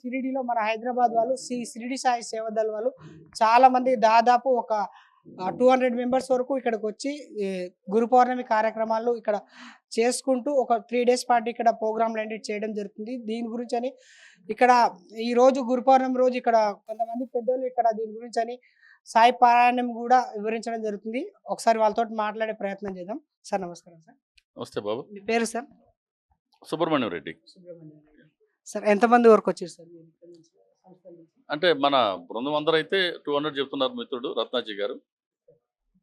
షిరిడిలో మన హైదరాబాద్ వాళ్ళు శ్రీ షిరిడి సాయి సేవదల్ వాళ్ళు చాలా మంది దాదాపు ఒక టూ హండ్రెడ్ మెంబర్స్ వరకు ఇక్కడికి వచ్చి గురు పౌర్ణమి కార్యక్రమాలు ఇక్కడ చేసుకుంటూ ఒక త్రీ డేస్ పాటు ఇక్కడ ప్రోగ్రాంలు అనేది చేయడం జరుగుతుంది. దీని గురించి అని ఇక్కడ ఈ రోజు గురు పౌర్ణమి రోజు ఇక్కడ కొంతమంది పెద్దలు ఇక్కడ దీని గురించి అని సాయి పారాయణం కూడా వివరించడం జరుగుతుంది. ఒకసారి వాళ్ళతో మాట్లాడే ప్రయత్నం చేద్దాం. సార్ నమస్కారం సార్. నమస్తే బాబు. మీ పేరు సార్? సుబ్రహ్మణ్యం రెడ్డి. సుబ్రహ్మణ్యం సార్ ఎంతమంది వరకు వచ్చారు సార్? అంటే మన బృందం అందరూ అయితే టూ హండ్రెడ్ చెప్తున్నారు మిత్రుడు రత్నాజీ గారు.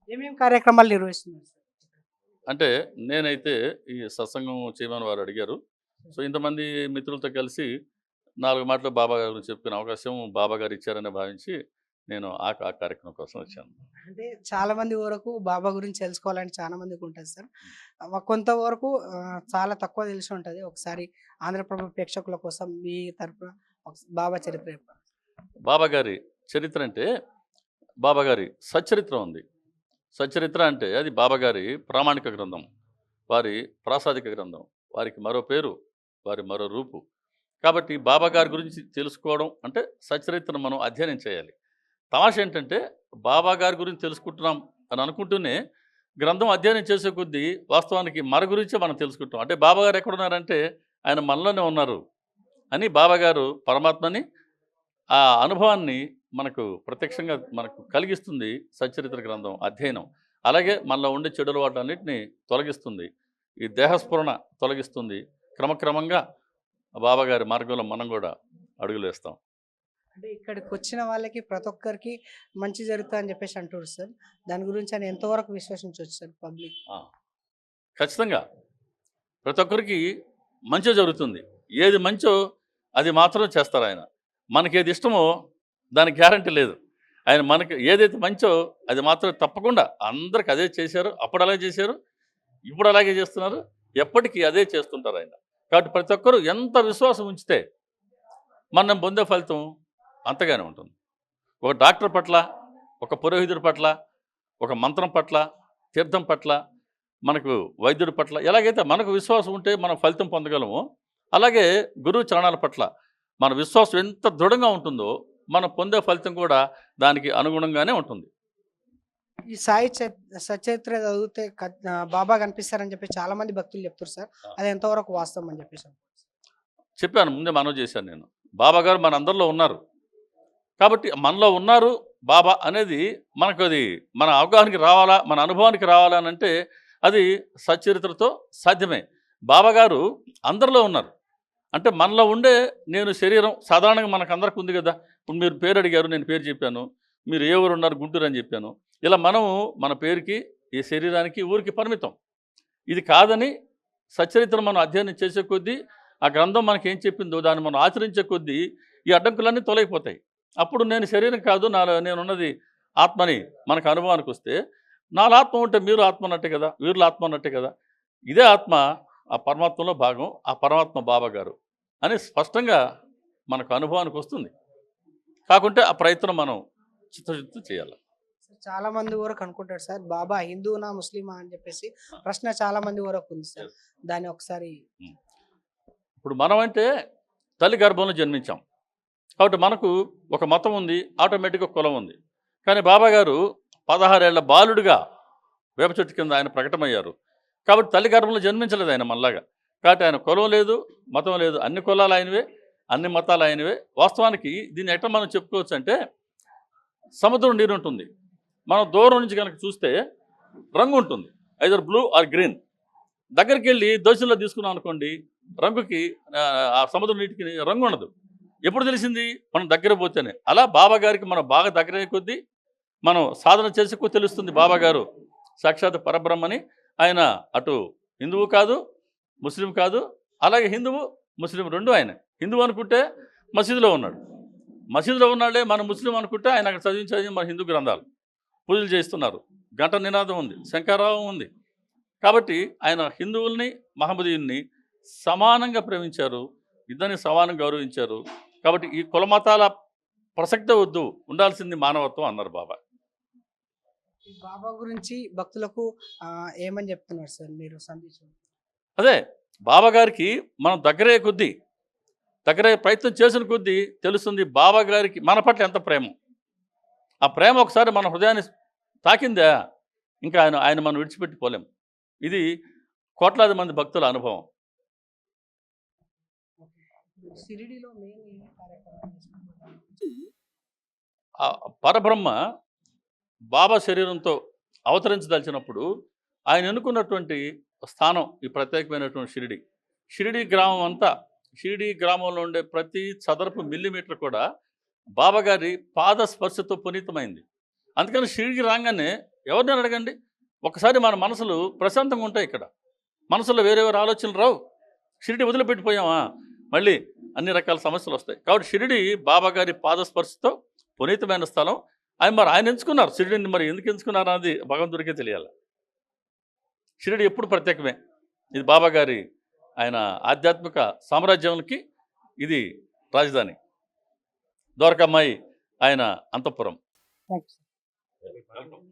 ఏమేమి కార్యక్రమాలు నిర్వహిస్తున్నారు సార్? అంటే నేనైతే ఈ సత్సంగం చేయమని వారు అడిగారు. సో ఇంతమంది మిత్రులతో కలిసి నాలుగు మాటలు బాబా గారి గురించి చెప్పుకునే అవకాశం బాబా గారు ఇచ్చారని భావించి నేను ఆ కార్యక్రమం కోసం వచ్చాను. అంటే చాలా మంది వరకు బాబా గురించి తెలుసుకోవాలని చాలా మందికి ఉంటుంది సార్. ఆ, కొంతవరకు ఆ, చాలా తక్కువ తెలిసి ఉంటుంది. ఒకసారి ఆంధ్రప్రభ ప్రేక్షకుల కోసం మీ తరపున ఒక- బాబా చరిత్ర. బాబా గారి చరిత్ర అంటే బాబా గారి సచ్చరిత్ర ఉంది. సచ్చరిత్ర అంటే అది బాబా గారి ప్రామాణిక గ్రంథం. వారి ప్రాసాదిక గ్రంథం. వారికి మరో పేరు వారి మరో రూపు. కాబట్టి బాబా గారి గురించి తెలుసుకోవడం అంటే సచ్చరిత్రను మనం అధ్యయనం చేయాలి. తమాష ఏంటంటే బాబా గారి గురించి తెలుసుకుంటున్నాం అని అనుకుంటూనే గ్రంథం అధ్యయనం చేసే కొద్దీ వాస్తవానికి మన గురించే మనం తెలుసుకుంటాం. అంటే బాబా గారు ఎక్కడున్నారంటే ఆయన మనలోనే ఉన్నారు అని బాబాగారు పరమాత్మని ఆ అనుభవాన్ని మనకు ప్రత్యక్షంగా మనకు కలిగిస్తుంది సచరిత్ర గ్రంథం అధ్యయనం. అలాగే మనలో ఉండే చెడుల వాటన్నిటిని తొలగిస్తుంది. ఈ దేహస్ఫురణ తొలగిస్తుంది. క్రమక్రమంగా బాబాగారి మార్గంలో మనం కూడా అడుగులు వేస్తాం అంటే ఇక్కడికి వచ్చిన వాళ్ళకి ప్రతి ఒక్కరికి మంచి జరుగుతుంది అని చెప్పేసి అంటారు సార్. దాని గురించి ఆయన ఎంతవరకు విశ్వసించవచ్చు సార్ పబ్లిక్? ఖచ్చితంగా. ప్రతి ఒక్కరికి మంచి జరుగుతుంది. ఏది మంచో అది మాత్రం చేస్తారు ఆయన. మనకి ఏది ఇష్టమో దానికి గ్యారంటీ లేదు. ఆయన మనకి ఏదైతే మంచో అది మాత్రం తప్పకుండా అందరికి అదే చేశారు అప్పుడు అలాగే చేశారు ఇప్పుడు అలాగే చేస్తున్నారు ఎప్పటికీ అదే చేస్తుంటారు ఆయన. కాబట్టి ప్రతి ఒక్కరు ఎంత విశ్వాసం ఉంచితే మనం పొందే ఫలితం అంతగానే ఉంటుంది. ఒక డాక్టర్ పట్ల ఒక పురోహితుడి పట్ల ఒక మంత్రం పట్ల తీర్థం పట్ల మనకు వైద్యుడి పట్ల ఎలాగైతే మనకు విశ్వాసం ఉంటే మనం ఫలితం పొందగలమో అలాగే గురువు చరణాల పట్ల మన విశ్వాసం ఎంత దృఢంగా ఉంటుందో మనం పొందే ఫలితం కూడా దానికి అనుగుణంగానే ఉంటుంది. ఈ సాయి చరిత్ర సచరిత్ర చదివితే బాబా కనిపిస్తారని చెప్పి చాలా మంది భక్తులు చెప్తారు సార్. అది ఎంతవరకు వాస్తవం అని చెప్పేసి చెప్పాను ముందే మనవి చేశాను నేను. బాబా గారు మన అందరిలో ఉన్నారు. కాబట్టి మనలో ఉన్నారు బాబా అనేది మనకు అది మన అవగాహనకి రావాలా మన అనుభవానికి రావాలా అని అంటే అది సచ్చరిత్రతో సాధ్యమే. బాబా గారు అందరిలో ఉన్నారు. అంటే మనలో ఉండే నేను శరీరం సాధారణంగా మనకు అందరికి ఉంది కదా. ఇప్పుడు మీరు పేరు అడిగారు నేను పేరు చెప్పాను. మీరు ఏ ఊరు ఉన్నారు గుంటూరు అని చెప్పాను. ఇలా మనము మన పేరుకి ఈ శరీరానికి ఊరికి పరిమితం. ఇది కాదని సచ్చరిత్ర మనం అధ్యయనం చేసే కొద్దీ ఆ గ్రంథం మనకి ఏం చెప్పిందో దాన్ని మనం ఆచరించే కొద్దీ ఈ అడ్డంకులన్నీ తొలగిపోతాయి. అప్పుడు నేను శరీరం కాదు నా నేనున్నది ఆత్మని మనకు అనుభవానికి వస్తే నాలో ఆత్మ ఉంటే మీరు ఆత్మ అన్నట్టే కదా వీరుల ఆత్మ అన్నట్టే కదా. ఇదే ఆత్మ ఆ పరమాత్మలో భాగం ఆ పరమాత్మ బాబా గారు అని స్పష్టంగా మనకు అనుభవానికి వస్తుంది. కాకుంటే ఆ ప్రయత్నం మనం చిత్తశుద్ధి చేయాలి. చాలా మంది వరకు అనుకుంటారు సార్ బాబా హిందూనా ముస్లిమా? అని చెప్పేసి ప్రశ్న చాలా మంది వరకు ఉంది సార్. దాన్ని ఒకసారి ఇప్పుడు మనం అంటే తల్లి గర్భంలో జన్మించాం. కాబట్టి మనకు ఒక మతం ఉంది ఆటోమేటిక్గా కులం ఉంది. కానీ బాబా గారు పదహారేళ్ళ బాలుడిగా వేప చెట్టు కింద ఆయన ప్రకటమయ్యారు. కాబట్టి తల్లి గర్భంలో జన్మించలేదు ఆయన మనలాగా. కాబట్టి ఆయన కులం లేదు మతం లేదు అన్ని కులాలు ఆయనవే అన్ని మతాలు ఆయనవే. వాస్తవానికి దీన్ని ఎట్లా మనం చెప్పుకోవచ్చు అంటే సముద్రం నీరు ఉంటుంది. మనం దూరం నుంచి కనుక చూస్తే రంగు ఉంటుంది. ఐదర్ బ్లూ ఆర్ గ్రీన్ దగ్గరికి వెళ్ళి దోషంలో తీసుకున్నాం అనుకోండి రంగుకి ఆ, ఆ సముద్ర నీటికి రంగు ఉండదు. ఎప్పుడు తెలిసింది? మనం దగ్గర పోతేనే. అలా బాబా గారికి మనం బాగా దగ్గర కొద్దీ మనం సాధన చేసే తెలుస్తుంది బాబా గారు. సాక్షాత్ పరబ్రహ్మని. ఆయన అటు హిందువు కాదు ముస్లిం కాదు అలాగే హిందువు ముస్లిం రెండు ఆయన. హిందువు అనుకుంటే మసీదులో ఉన్నాడు. మసీదులో ఉన్నాడే మన ముస్లిం అనుకుంటే ఆయన అక్కడ చదివించేది మన హిందూ గ్రంథాలు. పూజలు చేస్తున్నారు. గంట నినాదం ఉంది శంకరావం ఉంది. కాబట్టి ఆయన హిందువుల్ని మహమ్మదీయుల్ని సమానంగా ప్రేమించారు. ఇద్దరిని సమానం గౌరవించారు. కాబట్టి ఈ కుల మతాల ప్రసక్తే వద్దు ఉండాల్సింది మానవత్వం అన్నారు బాబా. బాబా గురించి భక్తులకు ఏమని చెప్తున్నారు సార్ మీరు సందేశం? అదే బాబా గారికి మనం దగ్గరే కొద్దీ దగ్గర ప్రయత్నం చేసిన కొద్దీ తెలుస్తుంది బాబా గారికి మన పట్ల ఎంత ప్రేమ. ఆ ప్రేమ ఒకసారి మన హృదయాన్ని తాకిందా? ఇంకా ఆయన ఆయన మనం విడిచిపెట్టి పోలేం ఇది కోట్లాది మంది భక్తుల అనుభవం. షిరిడిలో మెయిన్ పరబ్రహ్మ బాబా శరీరంతో అవతరించదలిచినప్పుడు ఆయన ఎన్నుకున్నటువంటి స్థానం ఈ ప్రత్యేకమైనటువంటి షిరిడి. షిరిడి గ్రామం అంతా షిరిడి గ్రామంలో ఉండే ప్రతి చదరపు మిల్లీమీటర్ కూడా బాబాగారి పాద స్పర్శతో పునీతమైంది. అందుకని షిరిడికి రాగానే ఎవరిని అడగండి? ఒకసారి మన మనసులు ప్రశాంతంగా ఉంటాయి ఇక్కడ. మనసులో వేరే వేరే ఆలోచనలు రావు. షిరిడి వదిలిపెట్టిపోయామా? మళ్ళీ అన్ని రకాల సమస్యలు వస్తాయి. కాబట్టి షిరిడి బాబా గారి పాదస్పర్శతో పునీతమైన స్థలం. ఆయన మరి ఆయన ఎంచుకున్నారు. షిరిడిని మరి ఎందుకు ఎంచుకున్నారు అన్నది భగవంతుడికే తెలియాలి. షిరిడి ఎప్పుడు ప్రత్యేకమే. ఇది బాబా గారి ఆయన ఆధ్యాత్మిక సామ్రాజ్యానికి ఇది రాజధాని. ద్వారకమ్మాయి ఆయన అంతఃపురం.